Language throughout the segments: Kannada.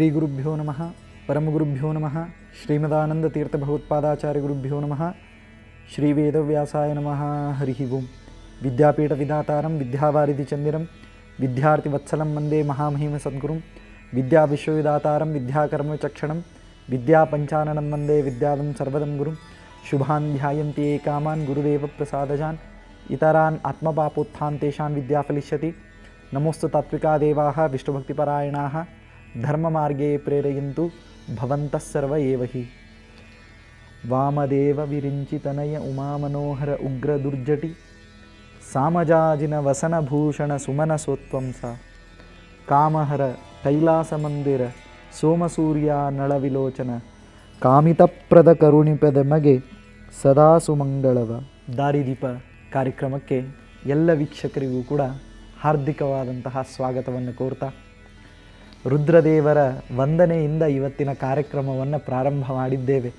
श्रीगुरुभ्यो नमः परमगुरुभ्यो नमः श्रीमदानन्दतीर्थभगवत्पादाचार्यगुरुभ्यो नमः श्रीवेदव्यासाय नमः हरिः ओं विद्यापीठविधातारं विद्यावारिधिचन्दिनं विद्यार्थिवत्सलं वन्दे महामहिमसद्गुरुं विद्याविश्वविदातारं विद्याकर्मचक्षणं विद्यापञ्चाननं वन्दे विद्यादं सर्वदं गुरुं शुभान् ध्यायन्ति ये कामान् गुरुदेवप्रसादजान् इतरान् आत्मपापोत्थान् तेषां विद्या फलिष्यति। विद्याफलिष्यति नमोऽतात्विकादेवाः विष्णुभक्तिपरायणाः। ಧರ್ಮಮಾರ್ಗೇ ಪ್ರೇರಯಂತು ಭವಂತಃ ಸರ್ವ ವಾಮದೇವ ವಿರಿಂಚಿತನಯ ಉಮಾಮನೋಹರ ಉಗ್ರ ದುರ್ಜಟಿ ಸಾಮಜಾಜಿನ ವಸನಭೂಷಣ ಸುಮನಸೋತ್ವಂಸ ಕಾಮಹರ ಕೈಲಾಸ ಮಂದಿರ ಸೋಮಸೂರ್ಯ ನಳವಿಲೋಚನ ಕಾಮಿತಪ್ರದ ಕರುಣಿಪದ ಮಗೆ ಸದಾ ಸುಮಂಗಳವ ದಾರಿದೀಪ ಕಾರ್ಯಕ್ರಮಕ್ಕೆ ಎಲ್ಲ ವೀಕ್ಷಕರಿಗೂ ಕೂಡ ಹಾರ್ದಿಕವಾದಂತಹ ಸ್ವಾಗತವನ್ನು ಕೋರ್ತಾ ರುದ್ರದೇವರ ವಂದನೆಯಿಂದ ಇವತ್ತಿನ ಕಾರ್ಯಕ್ರಮವನ್ನು ಪ್ರಾರಂಭ ಮಾಡಿದ್ದೇವೆ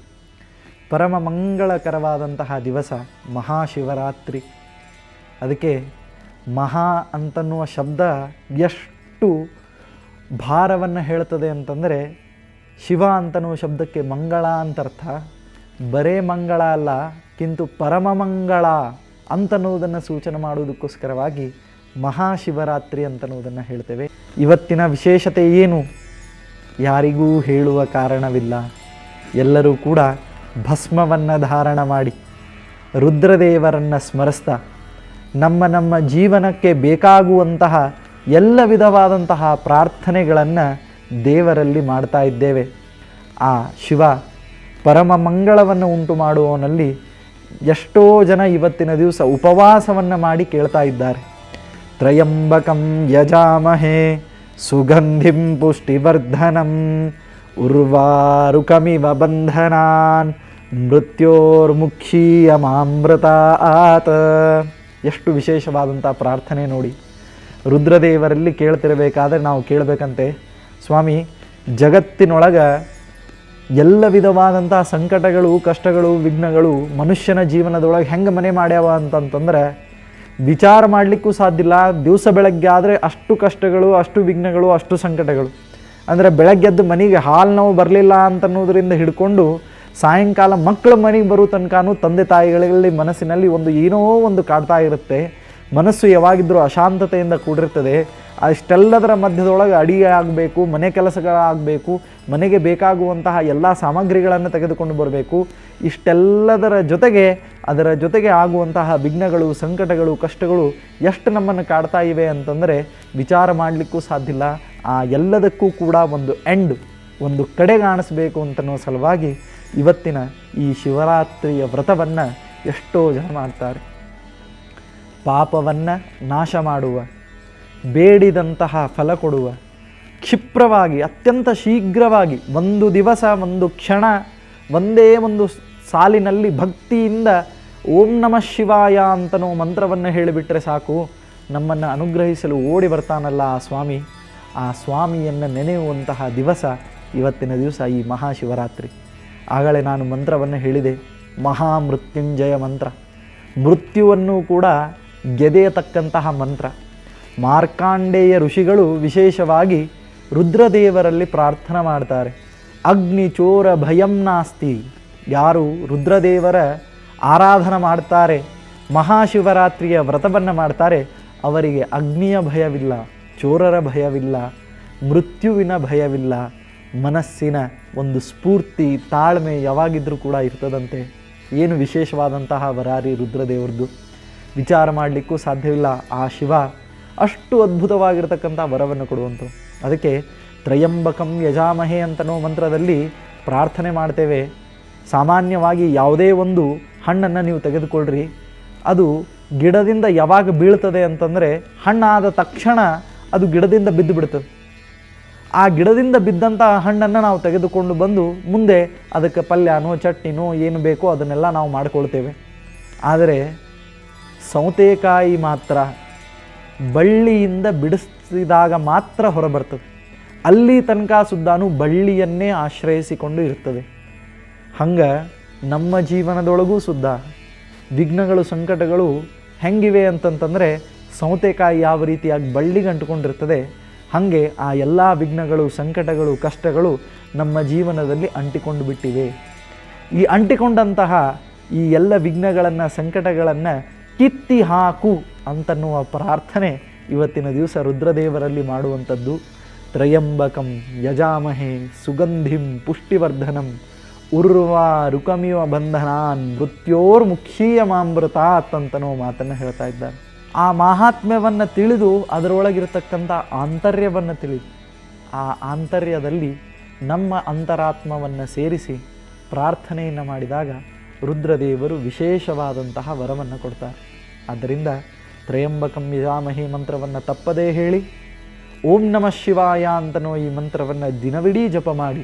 ಪರಮ ಮಂಗಳಕರವಾದಂತಹ ದಿವಸ ಮಹಾಶಿವರಾತ್ರಿ. ಅದಕ್ಕೆ ಮಹಾ ಅಂತನ್ನುವ ಶಬ್ದ ಎಷ್ಟು ಭಾರವನ್ನು ಹೇಳ್ತದೆ ಅಂತಂದರೆ, ಶಿವ ಅಂತನ್ನುವ ಶಬ್ದಕ್ಕೆ ಮಂಗಳ ಅಂತ ಅರ್ಥ ಬರೇ ಮಂಗಳ ಅಲ್ಲ, ಕಿಂತು ಪರಮ ಮಂಗಳ ಅಂತನ್ನುವುದನ್ನು ಸೂಚನೆ ಮಾಡುವುದಕ್ಕೋಸ್ಕರವಾಗಿ ಮಹಾಶಿವರಾತ್ರಿ ಅಂತನ್ನುವುದನ್ನು ಹೇಳ್ತೇವೆ. ಇವತ್ತಿನ ವಿಶೇಷತೆ ಏನು? ಯಾರಿಗೂ ಹೇಳುವ ಕಾರಣವಿಲ್ಲ. ಎಲ್ಲರೂ ಕೂಡ ಭಸ್ಮವನ್ನು ಧಾರಣ ಮಾಡಿ, ರುದ್ರದೇವರನ್ನು ಸ್ಮರಿಸ್ತಾ, ನಮ್ಮ ನಮ್ಮ ಜೀವನಕ್ಕೆ ಬೇಕಾಗುವಂತಹ ಎಲ್ಲ ವಿಧವಾದಂತಹ ಪ್ರಾರ್ಥನೆಗಳನ್ನು ದೇವರಲ್ಲಿ ಮಾಡ್ತಾ ಇದ್ದೇವೆ. ಆ ಶಿವ ಪರಮ ಮಂಗಳವನ್ನು ಉಂಟು ಮಾಡುವವನಲ್ಲಿ ಎಷ್ಟೋ ಜನ ಇವತ್ತಿನ ದಿವಸ ಉಪವಾಸವನ್ನು ಮಾಡಿ ಕೇಳ್ತಾ ಇದ್ದಾರೆ. ತ್ರಯಂಬಕಂ ಯಜಾಮಹೇ ಸುಗಂಧಿಂ ಪುಷ್ಟಿವರ್ಧನಂ ಉರ್ವಾರುಕಮಿವ ಬಂಧನಾನ್ ಮೃತ್ಯೋರ್ಮುಕ್ಷೀಯಮಾಮೃತ ಆತ ಎಷ್ಟು ವಿಶೇಷವಾದಂಥ ಪ್ರಾರ್ಥನೆ ನೋಡಿ. ರುದ್ರದೇವರಲ್ಲಿ ಕೇಳ್ತಿರಬೇಕಾದ್ರೆ ನಾವು ಕೇಳಬೇಕಂತೆ. ಸ್ವಾಮಿ, ಜಗತ್ತಿನೊಳಗೆ ಎಲ್ಲ ವಿಧವಾದಂಥ ಸಂಕಟಗಳು, ಕಷ್ಟಗಳು, ವಿಘ್ನಗಳು ಮನುಷ್ಯನ ಜೀವನದೊಳಗೆ ಹೆಂಗೆ ಮನೆ ಮಾಡ್ಯಾವ ಅಂತಂತಂದ್ರೆ ವಿಚಾರ ಮಾಡಲಿಕ್ಕೂ ಸಾಧ್ಯ ಇಲ್ಲ. ದಿವಸ ಬೆಳಗ್ಗೆ ಆದರೆ ಅಷ್ಟು ಕಷ್ಟಗಳು, ಅಷ್ಟು ವಿಘ್ನಗಳು, ಅಷ್ಟು ಸಂಕಟಗಳು. ಅಂದರೆ ಬೆಳಗ್ಗೆದ್ದು ಮನೆಗೆ ಹಾಲು ನಾವು ಬರಲಿಲ್ಲ ಅಂತನ್ನೋದರಿಂದ ಹಿಡ್ಕೊಂಡು ಸಾಯಂಕಾಲ ಮಕ್ಕಳು ಮನೆಗೆ ಬರೋ ತನಕನೂ ತಂದೆ ತಾಯಿಗಳಲ್ಲಿ ಮನಸ್ಸಿನಲ್ಲಿ ಒಂದು ಏನೋ ಒಂದು ಕಾಡ್ತಾ ಇರುತ್ತೆ. ಮನಸ್ಸು ಯಾವಾಗಿದ್ದರೂ ಅಶಾಂತತೆಯಿಂದ ಕೂಡಿರ್ತದೆ. ಅಷ್ಟೆಲ್ಲದರ ಮಧ್ಯದೊಳಗೆ ಅಡಿಗೆ ಆಗಬೇಕು, ಮನೆ ಕೆಲಸಗಳಾಗಬೇಕು, ಮನೆಗೆ ಬೇಕಾಗುವಂತಹ ಎಲ್ಲ ಸಾಮಗ್ರಿಗಳನ್ನು ತೆಗೆದುಕೊಂಡು ಬರಬೇಕು. ಇಷ್ಟೆಲ್ಲದರ ಜೊತೆಗೆ, ಅದರ ಜೊತೆಗೆ ಆಗುವಂತಹ ವಿಘ್ನಗಳು, ಸಂಕಟಗಳು, ಕಷ್ಟಗಳು ಎಷ್ಟು ನಮ್ಮನ್ನು ಕಾಡ್ತಾ ಇವೆ ಅಂತಂದರೆ ವಿಚಾರ ಮಾಡಲಿಕ್ಕೂ ಸಾಧ್ಯ ಇಲ್ಲ. ಆ ಎಲ್ಲದಕ್ಕೂ ಕೂಡ ಒಂದು ಎಂಡ್ ಒಂದು ಕಡೆ ಕಾಣಿಸ್ಬೇಕು ಅಂತನೋ ಸಲುವಾಗಿ ಇವತ್ತಿನ ಈ ಶಿವರಾತ್ರಿಯ ವ್ರತವನ್ನು ಎಷ್ಟೋ ಜನ ಮಾಡ್ತಾರೆ. ಪಾಪವನ್ನು ನಾಶ ಮಾಡುವ ಬೇಡಿದಂತಹ ಫಲ ಕೊಡುವ. ಕ್ಷಿಪ್ರವಾಗಿ, ಅತ್ಯಂತ ಶೀಘ್ರವಾಗಿ, ಒಂದು ದಿವಸ, ಒಂದು ಕ್ಷಣ, ಒಂದೇ ಒಂದು ಸಾಲಿನಲ್ಲಿ ಭಕ್ತಿಯಿಂದ ಓಂ ನಮಃ ಶಿವಾಯ ಅಂತನೋ ಮಂತ್ರವನ್ನು ಹೇಳಿಬಿಟ್ರೆ ಸಾಕು. ನಮ್ಮನ್ನು ಅನುಗ್ರಹಿಸಲು ಓಡಿ ಬರ್ತಾನಲ್ಲ ಆ ಸ್ವಾಮಿ. ಆ ಸ್ವಾಮಿಯನ್ನು ನೆನೆಯುವಂತಹ ದಿವಸ, ಇವತ್ತಿನ ದಿವಸ ಈ ಮಹಾಶಿವರಾತ್ರಿ. ಆಗಲೇ ನಾನು ಮಂತ್ರವನ್ನು ಹೇಳಿದೆ. ಮಹಾಮೃತ್ಯುಂಜಯ ಮಂತ್ರ. ಮೃತ್ಯುವನ್ನು ಕೂಡ ಗೆದೆಯತಕ್ಕಂತಹ ಮಂತ್ರ. ಮಾರ್ಕಾಂಡೇಯ ಋಷಿಗಳು ವಿಶೇಷವಾಗಿ ರುದ್ರದೇವರಲ್ಲಿ ಪ್ರಾರ್ಥನೆ ಮಾಡ್ತಾರೆ. ಅಗ್ನಿ ಚೋರ ಭಯಂ ನಾಸ್ತಿ. ಯಾರು ರುದ್ರದೇವರ ಆರಾಧನೆ ಮಾಡ್ತಾರೆ, ಮಹಾಶಿವರಾತ್ರಿಯ ವ್ರತವನ್ನು ಮಾಡ್ತಾರೆ, ಅವರಿಗೆ ಅಗ್ನಿಯ ಭಯವಿಲ್ಲ, ಚೋರರ ಭಯವಿಲ್ಲ, ಮೃತ್ಯುವಿನ ಭಯವಿಲ್ಲ, ಮನಸ್ಸಿನ ಒಂದು ಸ್ಫೂರ್ತಿ, ತಾಳ್ಮೆ ಯಾವಾಗಿದ್ರೂ ಕೂಡ ಇರ್ತದಂತೆ. ಏನು ವಿಶೇಷವಾದಂತಹ ವರಾರಿ ರುದ್ರದೇವರದ್ದು? ವಿಚಾರ ಮಾಡಲಿಕ್ಕೂ ಸಾಧ್ಯವಿಲ್ಲ. ಆ ಶಿವ ಅಷ್ಟು ಅದ್ಭುತವಾಗಿರ್ತಕ್ಕಂಥ ವರವನ್ನು ಕೊಡುವಂಥ ಅದಕ್ಕೆ ತ್ರಯಂಬಕಂ ಯಜಾಮಹೆ ಅಂತನೋ ಮಂತ್ರದಲ್ಲಿ ಪ್ರಾರ್ಥನೆ ಮಾಡ್ತೇವೆ. ಸಾಮಾನ್ಯವಾಗಿ ಯಾವುದೇ ಒಂದು ಹಣ್ಣನ್ನು ನೀವು ತೆಗೆದುಕೊಳ್ಳ್ರಿ ಅದು ಗಿಡದಿಂದ ಯಾವಾಗ ಬೀಳ್ತದೆ ಅಂತಂದರೆ ಹಣ್ಣಾದ ತಕ್ಷಣ ಅದು ಗಿಡದಿಂದ ಬಿದ್ದು ಬಿಡ್ತದೆ ಆ ಗಿಡದಿಂದ ಬಿದ್ದಂಥ ಹಣ್ಣನ್ನು ನಾವು ತೆಗೆದುಕೊಂಡು ಬಂದು ಮುಂದೆ ಅದಕ್ಕೆ ಪಲ್ಯನೋ ಚಟ್ನಿನೋ ಏನು ಬೇಕೋ ಅದನ್ನೆಲ್ಲ ನಾವು ಮಾಡಿಕೊಳ್ತೇವೆ. ಆದರೆ ಸೌತೆಕಾಯಿ ಮಾತ್ರ ಬಳ್ಳಿಯಿಂದ ಬಿಡಿಸಿದಾಗ ಮಾತ್ರ ಹೊರಬರ್ತದೆ. ಅಲ್ಲಿ ತನಕ ಸುದ್ದಾನು ಬಳ್ಳಿಯನ್ನೇ ಆಶ್ರಯಿಸಿಕೊಂಡು ಇರ್ತದೆ. ಹಂಗೆ ನಮ್ಮ ಜೀವನದೊಳಗೂ ಸುದ್ದ. ವಿಘ್ನಗಳು, ಸಂಕಟಗಳು ಹೆಂಗಿವೆ ಅಂತಂತಂದರೆ ಸೌತೆಕಾಯಿ ಯಾವ ರೀತಿಯಾಗಿ ಬಳ್ಳಿಗೆ ಅಂಟುಕೊಂಡಿರ್ತದೆ, ಹಾಗೆ ಆ ಎಲ್ಲ ವಿಘ್ನಗಳು, ಸಂಕಟಗಳು, ಕಷ್ಟಗಳು ನಮ್ಮ ಜೀವನದಲ್ಲಿ ಅಂಟಿಕೊಂಡು ಬಿಟ್ಟಿವೆ. ಈ ಅಂಟಿಕೊಂಡಂತಹ ಈ ಎಲ್ಲ ವಿಘ್ನಗಳನ್ನು, ಸಂಕಟಗಳನ್ನು ಕಿತ್ತಿ ಹಾಕು ಅಂತನ್ನುವ ಪ್ರಾರ್ಥನೆ ಇವತ್ತಿನ ದಿವಸ ರುದ್ರದೇವರಲ್ಲಿ ಮಾಡುವಂಥದ್ದು. ತ್ರಯಂಬಕಂ ಯಜಾಮಹೆ ಸುಗಂಧಿಂ ಪುಷ್ಟಿವರ್ಧನಂ ಉರ್ವಾ ರುಕಮಿವ ಬಂಧನಾನ್ ಮೃತ್ಯೋರ್ಮುಖೀಯಮಾಮೃತಾತ್ ಅಂತನೋ ಮಾತನ್ನು ಹೇಳ್ತಾ ಇದ್ದಾರೆ ಆ ಮಾಹಾತ್ಮ್ಯವನ್ನು ತಿಳಿದು ಅದರೊಳಗಿರತಕ್ಕಂಥ ಆಂತರ್ಯವನ್ನು ತಿಳಿದು ಆ ಆಂತರ್ಯದಲ್ಲಿ ನಮ್ಮ ಅಂತರಾತ್ಮವನ್ನು ಸೇರಿಸಿ ಪ್ರಾರ್ಥನೆಯನ್ನು ಮಾಡಿದಾಗ ರುದ್ರದೇವರು ವಿಶೇಷವಾದಂತಹ ವರವನ್ನು ಕೊಡ್ತಾರೆ. ಆದ್ದರಿಂದ ತ್ರಯಂಬಕಂ ಯಜಾಮಹಿ ಮಂತ್ರವನ್ನು ತಪ್ಪದೇ ಹೇಳಿ, ಓಂ ನಮಃ ಶಿವಾಯ ಅಂತನೋ ಈ ಮಂತ್ರವನ್ನು ದಿನವಿಡೀ ಜಪ ಮಾಡಿ,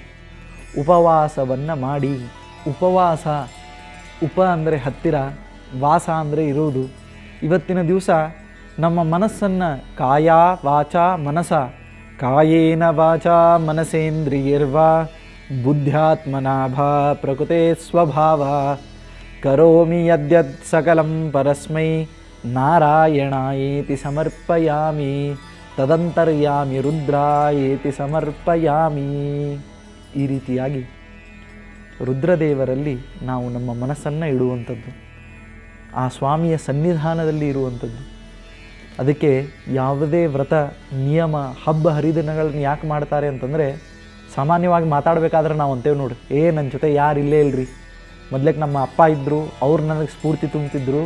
ಉಪವಾಸವನ್ನು ಮಾಡಿ. ಉಪವಾಸ, ಉಪ ಅಂದರೆ ಹತ್ತಿರ, ವಾಸ ಅಂದರೆ ಇರುವುದು. ಇವತ್ತಿನ ದಿವಸ ನಮ್ಮ ಮನಸ್ಸನ್ನು ಕಾಯ ವಾಚ ಮನಸ, ಕಾಯೇನ ವಾಚ ಮನಸೇಂದ್ರಿಯರ್ವಾ. ಬುದ್ಧ್ಯಾತ್ಮನಾಭ ಪ್ರಕೃತೆ ಸ್ವಭಾವ. ಕರೋಮಿ यद्यत् ಸಕಲಂ ಪರಸ್ಮೈ. ನಾರಾಯಣಾಯೇತಿ ಸಮರ್ಪಯಾಮಿ. ತದಂತರ್ಯಾಮಿ ರುದ್ರಾಯೇತಿ ಸಮರ್ಪಯಾಮಿ. ಈ ರೀತಿಯಾಗಿ ರುದ್ರದೇವರಲ್ಲಿ ನಾವು ನಮ್ಮ ಮನಸ್ಸನ್ನು ಇಡುವಂಥದ್ದು. ಆ ಸ್ವಾಮಿಯ ಸನ್ನಿಧಾನದಲ್ಲಿ ಇರುವಂಥದ್ದು. ಅದಕ್ಕೆ ಯಾವುದೇ ವ್ರತ, ನಿಯಮ, ಹಬ್ಬ, ಹರಿದಿನಗಳನ್ನು ಯಾಕೆ ಮಾಡ್ತಾರೆ ಅಂತಂದರೆ ಸಾಮಾನ್ಯವಾಗಿ ಮಾತಾಡಬೇಕಾದ್ರೆ ನಾವು ಅಂತೇವೆ ನೋಡಿ ಏ ನನ್ನ ಜೊತೆ ಯಾರು ಇಲ್ಲೇ ಇಲ್ರಿ? ಮೊದ್ಲಕ್ಕೆ ನಮ್ಮ ಅಪ್ಪ ಇದ್ದರು ಅವ್ರು ನನಗೆ ಸ್ಫೂರ್ತಿ ತುಂಬ್ತಿದ್ರು,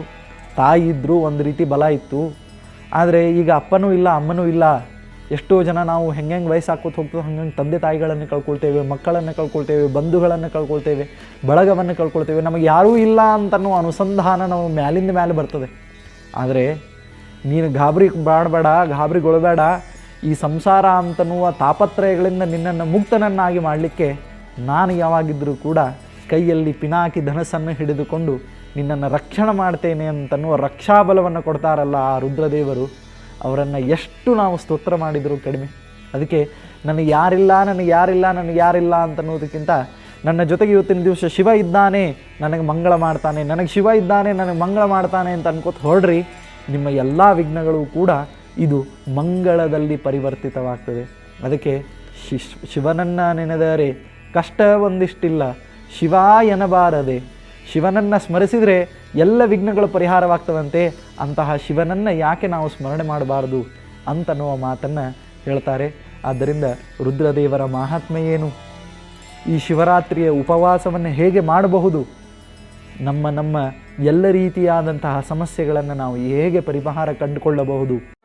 ತಾಯಿ ಇದ್ದರು ಒಂದು ರೀತಿ ಬಲ ಇತ್ತು. ಆದರೆ ಈಗ ಅಪ್ಪನೂ ಇಲ್ಲ, ಅಮ್ಮನೂ ಇಲ್ಲ. ಎಷ್ಟೋ ಜನ ನಾವು ಹೆಂಗೆ ಹೆಂಗೆ ವಯಸ್ಸಾಕೋತ ಹೋಗ್ತದೆ ಹಂಗೆ ತಂದೆ ತಾಯಿಗಳನ್ನು ಕಳ್ಕೊಳ್ತೇವೆ, ಮಕ್ಕಳನ್ನು ಕಳ್ಕೊಳ್ತೇವೆ, ಬಂಧುಗಳನ್ನು ಕಳ್ಕೊಳ್ತೇವೆ, ಬಳಗವನ್ನು ಕಳ್ಕೊಳ್ತೇವೆ, ನಮಗೆ ಯಾರೂ ಇಲ್ಲ ಅಂತನೋ ಅನುಸಂಧಾನ ನಾವು ಮ್ಯಾಲಿಂದ ಮ್ಯಾಲೆ ಬರ್ತದೆ. ಆದರೆ ನೀನು ಗಾಬರಿ ಮಾಡಬೇಡ ಗಾಬರಿಗೊಳ್ಬೇಡ. ಈ ಸಂಸಾರ ಅಂತನ್ನುವ ತಾಪತ್ರಯಗಳಿಂದ ನಿನ್ನನ್ನು ಮುಕ್ತನನ್ನಾಗಿ ಮಾಡಲಿಕ್ಕೆ ನಾನು ಯಾವಾಗಿದ್ದರೂ ಕೂಡ ಕೈಯಲ್ಲಿ ಪಿನಾಕಿ ಧನಸ್ಸನ್ನು ಹಿಡಿದುಕೊಂಡು ನಿನ್ನನ್ನು ರಕ್ಷಣೆ ಮಾಡ್ತೇನೆ ಅಂತನ್ನುವ ರಕ್ಷಾಬಲವನ್ನು ಕೊಡ್ತಾರಲ್ಲ ಆ ರುದ್ರದೇವರು, ಅವರನ್ನು ಎಷ್ಟು ನಾವು ಸ್ತೋತ್ರ ಮಾಡಿದರೂ ಕಡಿಮೆ. ಅದಕ್ಕೆ ನನಗೆ ಯಾರಿಲ್ಲ ನನಗೆ ಯಾರಿಲ್ಲ ನನಗೆ ಯಾರಿಲ್ಲ ಅಂತನ್ನುವುದಕ್ಕಿಂತ ನನ್ನ ಜೊತೆಗೆ ಇವತ್ತಿನ ದಿವಸ ಶಿವ ಇದ್ದಾನೆ, ನನಗೆ ಮಂಗಳ ಮಾಡ್ತಾನೆ, ನನಗೆ ಶಿವ ಇದ್ದಾನೆ, ನನಗೆ ಮಂಗಳ ಮಾಡ್ತಾನೆ ಅಂತ ಅನ್ಕೋತ ಹೊರಡ್ರಿ, ನಿಮ್ಮ ಎಲ್ಲ ವಿಘ್ನಗಳು ಕೂಡ ಇದು ಮಂಗಳದಲ್ಲಿ ಪರಿವರ್ತಿತವಾಗ್ತದೆ. ಅದಕ್ಕೆ ಶಿಶ್, ಶಿವನನ್ನು ನೆನೆದರೆ ಕಷ್ಟ ಒಂದಿಷ್ಟಿಲ್ಲ ಶಿವ ಎನಬಾರದೆ ಶಿವನನ್ನು ಸ್ಮರಿಸಿದರೆ ಎಲ್ಲ ವಿಘ್ನಗಳು ಪರಿಹಾರವಾಗ್ತದಂತೆ, ಅಂತಹ ಶಿವನನ್ನು ಯಾಕೆ ನಾವು ಸ್ಮರಣೆ ಮಾಡಬಾರ್ದು ಅಂತನ್ನುವ ಮಾತನ್ನು ಹೇಳ್ತಾರೆ. ಆದ್ದರಿಂದ ರುದ್ರದೇವರ ಮಹಾತ್ಮೆ ಏನು? ಈ ಶಿವರಾತ್ರಿಯ ಉಪವಾಸವನ್ನು ಹೇಗೆ ಮಾಡಬಹುದು? ನಮ್ಮ ನಮ್ಮ ಎಲ್ಲ ರೀತಿಯಾದಂತಹ ಸಮಸ್ಯೆಗಳನ್ನು ನಾವು ಹೇಗೆ ಪರಿಹಾರ ಕಂಡುಕೊಳ್ಳಬಹುದು?